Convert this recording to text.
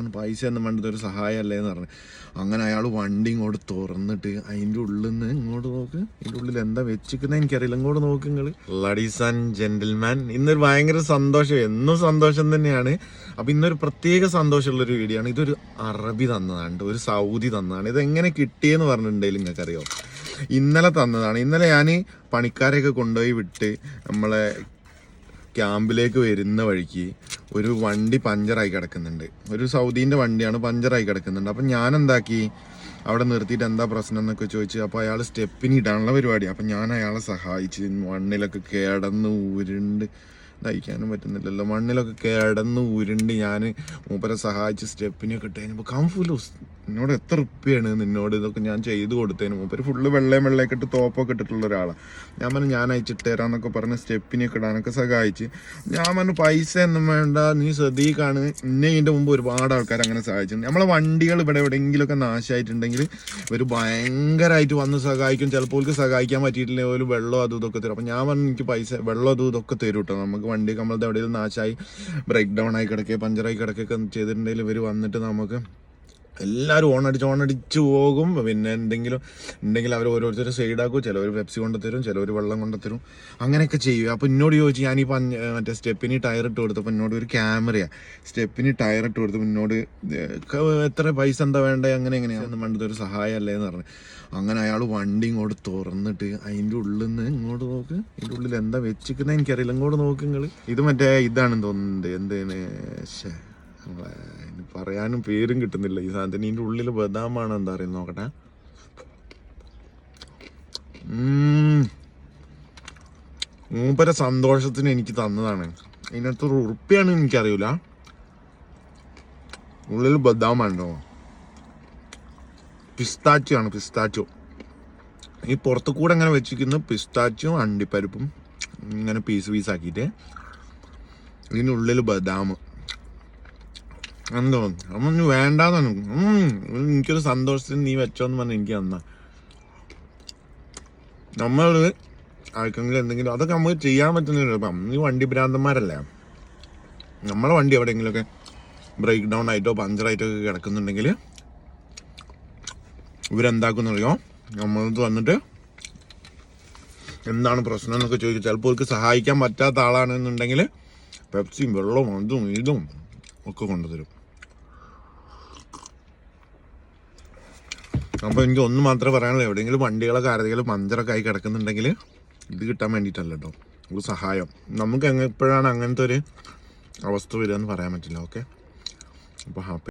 പറഞ്ഞു പൈസ ഒന്നും വേണ്ടത് ഒരു സഹായമല്ലേ എന്ന് പറഞ്ഞു. അങ്ങനെ അയാൾ വണ്ടി ഇങ്ങോട്ട് തുറന്നിട്ട് അതിന്റെ ഉള്ളിൽ നിന്ന് ഇങ്ങോട്ട് നോക്ക്. അതിന്റെ ഉള്ളിൽ എന്താ വെച്ചിരിക്കുന്നത് എനിക്കറിയില്ല. ഇങ്ങോട്ട് നോക്ക് നിങ്ങൾ ലഡീസ് ആൻഡ് ജെന്റിൽമാൻ ഇന്നൊരു ഭയങ്കര സന്തോഷം. എന്നും സന്തോഷം തന്നെയാണ്. അപ്പം ഇന്നൊരു പ്രത്യേക സന്തോഷമുള്ളൊരു വീഡിയോ ആണ്. ഇതൊരു അറബി തന്നതാണ് ഒരു സൗദി തന്നതാണ്. ഇത് എങ്ങനെ കിട്ടിയെന്ന് പറഞ്ഞിട്ടുണ്ടെങ്കിൽ നിങ്ങൾക്കറിയോ. ഇന്നലെ തന്നതാണ്. ഇന്നലെ ഞാൻ പണിക്കാരെയൊക്കെ കൊണ്ടുപോയി വിട്ട് നമ്മളെ ക്യാമ്പിലേക്ക് വരുന്ന വഴിക്ക് ഒരു വണ്ടി പഞ്ചറായി കിടക്കുന്നുണ്ട്. ഒരു സൗദീന്റെ വണ്ടിയാണ് പഞ്ചറായി കിടക്കുന്നുണ്ട്. അപ്പം ഞാൻ എന്താക്കി അവിടെ നിർത്തിയിട്ട് എന്താ പ്രശ്നം എന്നൊക്കെ ചോദിച്ചു അപ്പോൾ അയാൾ സ്റ്റെപ്പിന് ഇടാനുള്ള പരിപാടി. അപ്പം ഞാൻ അയാളെ സഹായിച്ച് മണ്ണിലൊക്കെ കിടന്ന് ഉരുണ്ട്. നയിക്കാനും പറ്റുന്നില്ലല്ലോ. മണ്ണിലൊക്കെ കിടന്ന് ഉരുണ്ട് ഞാൻ മൂപ്പരെ സഹായിച്ച് സ്റ്റെപ്പിനൊക്കെ ഇട്ട് കഴിഞ്ഞപ്പോൾ കംഫുലൂസ് എന്നോട് എത്ര റുപ്യാണ് നിന്നോട് ഇതൊക്കെ ഞാൻ ചെയ്ത് കൊടുത്തതിന് ഒരു ഫുള്ള് വെള്ളയും വെള്ളയൊക്കെ ഇട്ട് തോപ്പൊക്കെ ഇട്ടിട്ടുള്ള ഒരാളാണ് ഞാൻ പറഞ്ഞു ഞാൻ അയച്ചിട്ട് തരാന്നൊക്കെ പറഞ്ഞ് സ്റ്റെപ്പിനൊക്കെ ഇടാനൊക്കെ സഹായിച്ച്. ഞാൻ പറഞ്ഞു പൈസ ഒന്നും വേണ്ട നീ ശ്രദ്ധിക്കാണ്. ഇന്ന ഇതിന്റെ മുമ്പ് ഒരുപാട് ആൾക്കാർ അങ്ങനെ സഹായിച്ചിട്ടുണ്ട്. നമ്മളെ വണ്ടികൾ ഇവിടെ എവിടെയെങ്കിലുമൊക്കെ നാശമായിട്ടുണ്ടെങ്കിൽ ഒരു ഭയങ്കരമായിട്ട് വന്ന് സഹായിക്കും. ചിലപ്പോൾ സഹായിക്കാൻ പറ്റിയിട്ടില്ലെങ്കിൽ ഒരു വെള്ളം അതും ഇതൊക്കെ തരും. അപ്പം ഞാൻ പറഞ്ഞു എനിക്ക് പൈസ വെള്ളം അതും ഇതൊക്കെ തരും കേട്ടോ നമുക്ക് വണ്ടി നമ്മളത് എവിടെയെങ്കിലും നാശമായി ബ്രേക്ക് ഡൗൺ ആയി കിടക്കുക പഞ്ചറായി കിടക്കുകയൊക്കെ ചെയ്തിട്ടുണ്ടെങ്കിൽ ഇവർ വന്നിട്ട് നമുക്ക് എല്ലാവരും ഓണടിച്ച് ഓണടിച്ച് പോകും. പിന്നെ എന്തെങ്കിലും ഉണ്ടെങ്കിൽ അവർ ഓരോരുത്തരും സൈഡാക്കും ചിലവർ പെപ്സി കൊണ്ടുത്തരും ചിലവർ വെള്ളം കൊണ്ടുത്തരും അങ്ങനെയൊക്കെ ചെയ്യും അപ്പോൾ എന്നോട് ചോദിച്ചു പഞ്ച മറ്റേ സ്റ്റെപ്പിന് ടയർ ഇട്ട് കൊടുത്തപ്പോൾ എന്നോട് ഒരു ക്യാമറയാണ് സ്റ്റെപ്പിന് ടയർ ഇട്ട് കൊടുത്തപ്പോൾ എന്നോട് എത്ര പൈസ എന്താ വേണ്ടേ? അങ്ങനെ എങ്ങനെയാണെന്ന് വേണ്ടത് ഒരു സഹായം അല്ലേ എന്ന് പറഞ്ഞു. അങ്ങനെ അയാൾ വണ്ടി ഇങ്ങോട്ട് തുറന്നിട്ട് അതിന്റെ ഉള്ളിൽ നിന്ന് ഇങ്ങോട്ട് നോക്ക്. അതിന്റെ ഉള്ളിൽ എന്താ വെച്ചിരിക്കുന്നത് എനിക്കറിയില്ല. ഇങ്ങോട്ട് നോക്ക് നിങ്ങൾ ഇത് മറ്റേ ഇതാണെന്ന് തോന്നുന്നുണ്ട്. എന്തേന് ശ്ശേ, നമ്മളെ പറയാനും പേരും കിട്ടുന്നില്ല. ഈ സാധനത്തിന് ഇതിന്റെ ഉള്ളിൽ ബദാമാണ് എന്താ പറയുന്നത് നോക്കട്ടെ. മൂപ്പര സന്തോഷത്തിന് എനിക്ക് തന്നതാണ്. ഇതിനകത്ത് ഒരു ഉറുപ്പിയാണ് എനിക്കറിയില്ല ഉള്ളിൽ ബദാമാണോ പിസ്താച്ചോ ആണ് പിസ്താച്ചോ ഈ പുറത്തു കൂടെ അങ്ങനെ വെച്ചിരിക്കുന്ന പിസ്താച്ചും അണ്ടിപ്പരിപ്പും ഇങ്ങനെ പീസ് പീസ് ആക്കിയിട്ട് ഇതിനുള്ളിൽ ബദാം എന്തോ? അമ്മ വേണ്ടാന്നാണ് ഉം, എനിക്കൊരു സന്തോഷത്തിന് നീ വെച്ചോന്ന് പറഞ്ഞ് എനിക്ക് തന്ന. നമ്മൾ ആർക്കെങ്കിലും എന്തെങ്കിലും അതൊക്കെ നമുക്ക് ചെയ്യാൻ പറ്റുന്നില്ല ഇപ്പം നീ വണ്ടി ഭ്രാന്തന്മാരല്ലേ? നമ്മളെ വണ്ടി എവിടെയെങ്കിലുമൊക്കെ ബ്രേക്ക് ഡൗൺ ആയിട്ടോ പഞ്ചറായിട്ടോ ഒക്കെ കിടക്കുന്നുണ്ടെങ്കിൽ ഇവരെന്താക്കുന്നറിയോ നമ്മളത് വന്നിട്ട് എന്താണ് പ്രശ്നം എന്നൊക്കെ ചോദിക്കും. ചിലപ്പോൾ അവർക്ക് സഹായിക്കാൻ പറ്റാത്ത ആളാണെന്നുണ്ടെങ്കിൽ പെപ്സിയും വെള്ളവും അതും ഇതും ഒക്കെ കൊണ്ടുതരും. അപ്പോൾ എനിക്ക് ഒന്ന് മാത്രമേ പറയാനുള്ളൂ. എവിടെയെങ്കിലും വണ്ടികളൊക്കെ ആരെങ്കിലും മഞ്ചറൊക്കെ ആയി കിടക്കുന്നുണ്ടെങ്കിൽ ഇത് കിട്ടാൻ വേണ്ടിയിട്ടല്ല കേട്ടോ ഒരു സഹായം. നമുക്ക് എപ്പോഴാണ് അങ്ങനത്തെ ഒരു അവസ്ഥ വരിക എന്ന് പറയാൻ പറ്റില്ല. ഓക്കെ അപ്പോൾ ഹാപ്പി